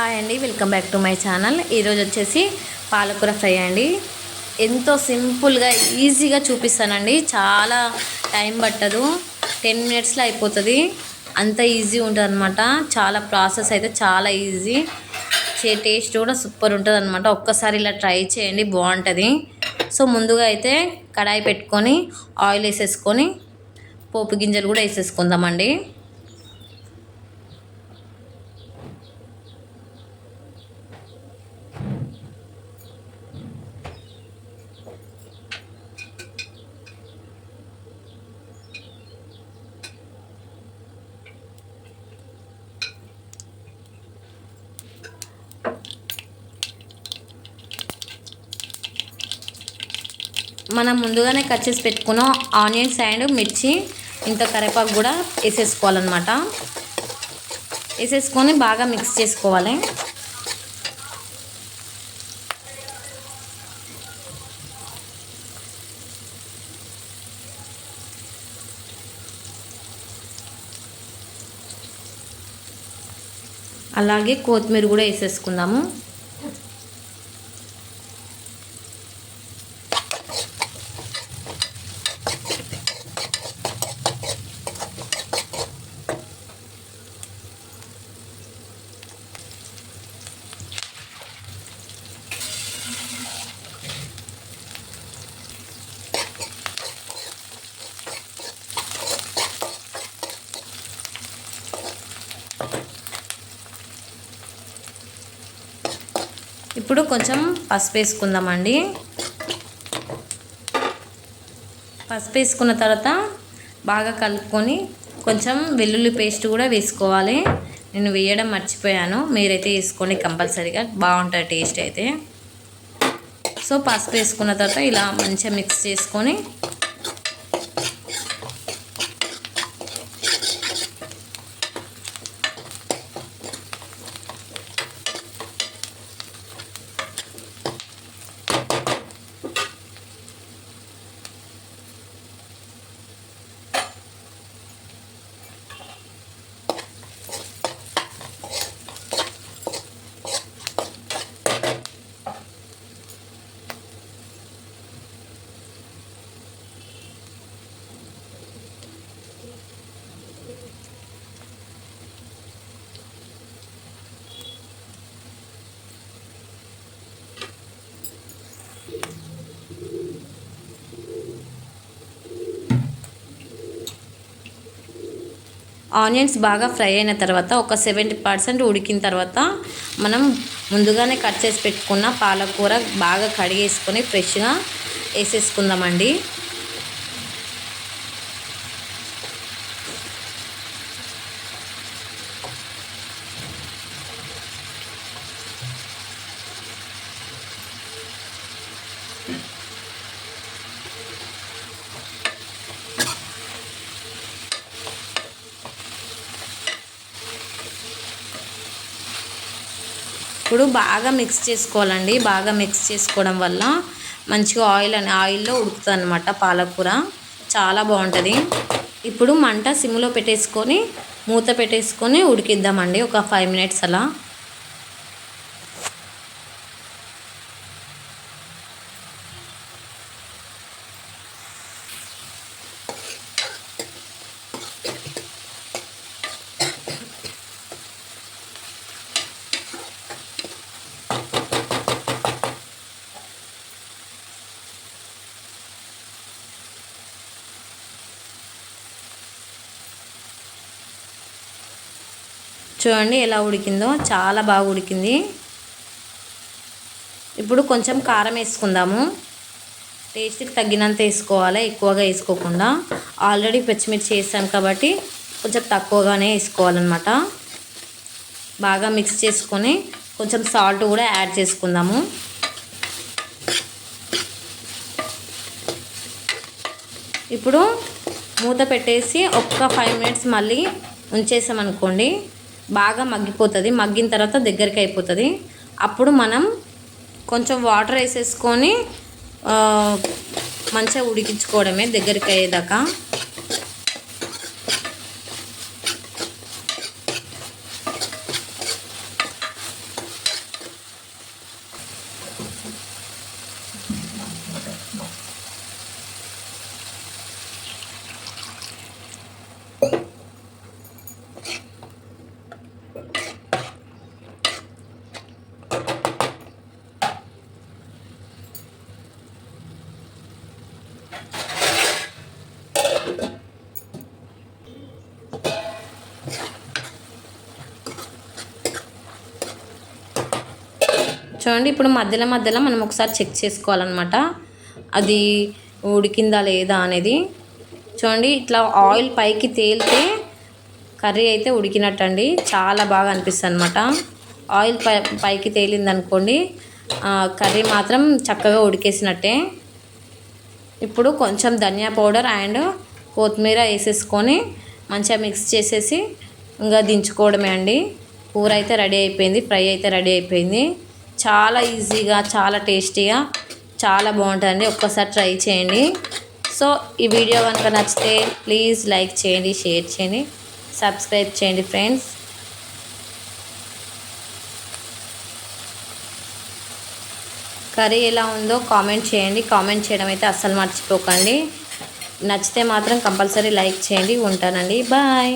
Hi అండి welcome back to my channel. ఈరోజు వచ్చేసి పాలకూర ఫ్రై అండి. ఎంతో సింపుల్గా ఈజీగా చూపిస్తానండి. చాలా టైం పట్టదు. టెన్ మినిట్స్లో అయిపోతుంది. అంత ఈజీ ఉంటుంది అనమాట చాలా ప్రాసెస్ అయితే చాలా ఈజీ. చే టేస్ట్ కూడా సూపర్ ఉంటుంది అనమాట ఒక్కసారి ఇలా ట్రై చేయండి బాగుంటుంది. సో ముందుగా అయితే కడాయి పెట్టుకొని ఆయిల్ వేసేసుకొని పోపు గింజలు కూడా వేసేసుకుందామండి. మనం ముందుగానే కట్ చేసి పెట్టుకున్న ఆనియన్స్ అండ్ మిర్చి ఇంత కరివేపాకు కూడా వేసేసుకోవాలన్నమాట. వేసేసుకొని బాగా మిక్స్ చేసుకోవాలి. అలాగే కొత్తిమీర కూడా వేసేసుకుందాము. ఇప్పుడు కొంచెం పసుపు వేసుకుందామండి. పసుపు వేసుకున్న తర్వాత బాగా కలుపుకొని కొంచెం వెల్లుల్లి పేస్ట్ కూడా వేసుకోవాలి. నేను వేయడం మర్చిపోయాను. మీరైతే వేసుకోండి కంపల్సరీగా బాగుంటుంది టేస్ట్ అయితే. సో పసుపు వేసుకున్న తర్వాత ఇలా మంచిగా మిక్స్ చేసుకొని ఆనియన్స్ బాగా ఫ్రై అయిన తర్వాత ఒక సెవెంటీ పర్సెంట్ ఉడికిన తర్వాత మనం ముందుగానే కట్ చేసి పెట్టుకున్న పాలకూర బాగా కడిగేసుకొని ఫ్రెష్గా వేసేసుకుందామండి. ఇప్పుడు బాగా మిక్స్ చేసుకోవాలండి. బాగా మిక్స్ చేసుకోవడం వల్ల మంచిగా ఆయిల్ అని ఆయిల్లో ఉడుకుతుంది అనమాట పాలకూర. చాలా బాగుంటుంది. ఇప్పుడు మంట సిమ్లో పెట్టేసుకొని మూత పెట్టేసుకొని ఉడికిద్దామండి. ఒక ఫైవ్ మినిట్స్ అలా. చూడండి ఎలా ఉడికిందో. చాలా బాగా ఉడికింది. ఇప్పుడు కొంచెం కారం వేసుకుందాము. టేస్ట్కి తగ్గినంత వేసుకోవాలి ఎక్కువగా వేసుకోకుండా. ఆల్రెడీ పచ్చిమిర్చి వేసాను కాబట్టి కొంచెం తక్కువగానే వేసుకోవాలన్నమాట. బాగా మిక్స్ చేసుకొని కొంచెం సాల్ట్ కూడా యాడ్ చేసుకుందాము. ఇప్పుడు మూత పెట్టేసి ఒక్క ఫైవ్ మినిట్స్ మళ్ళీ ఉంచేసామనుకోండి. బాగా మగ్గిపోతుంది మగ్గిన తర్వాత దగ్గరికి అయిపోతుంది. అప్పుడు మనం కొంచెం వాటర్ వేసేసుకొని మంచిగా ఉడికించుకోవడమే దగ్గరికి అయ్యేదాకా. చూడండి ఇప్పుడు మధ్యలో మధ్యలో మనం ఒకసారి చెక్ చేసుకోవాలన్నమాట. అది ఉడికిందా లేదా అనేది. చూడండి ఇట్లా ఆయిల్ పైకి తేలితే కర్రీ అయితే ఉడికినట్టండి. చాలా బాగా అనిపిస్తుంది అనమాట ఆయిల్ పై పైకి తేలింది అనుకోండి కర్రీ మాత్రం చక్కగా ఉడికేసినట్టే. ఇప్పుడు కొంచెం ధనియా పౌడర్ అండ్ కొత్తిమీర వేసేసుకొని మంచిగా మిక్స్ చేసేసి ఇంకా దించుకోవడమే అండి. కూర అయితే రెడీ అయిపోయింది ఫ్రై అయితే రెడీ అయిపోయింది. చాలా ఈజీగా చాలా టేస్టీగా చాలా బాగుంటుందండి. ఒక్కసారి ట్రై చేయండి. సో ఈ వీడియో కనుక నచ్చితే ప్లీజ్ లైక్ చేయండి షేర్ చేయండి సబ్స్క్రైబ్ చేయండి ఫ్రెండ్స్. కర్రీ ఎలా ఉందో కామెంట్ చేయండి. కామెంట్ చేయడం అయితే అస్సలు మర్చిపోకండి. నచ్చితే మాత్రం కంపల్సరీ లైక్ చేయండి. ఉంటానండి. బాయ్.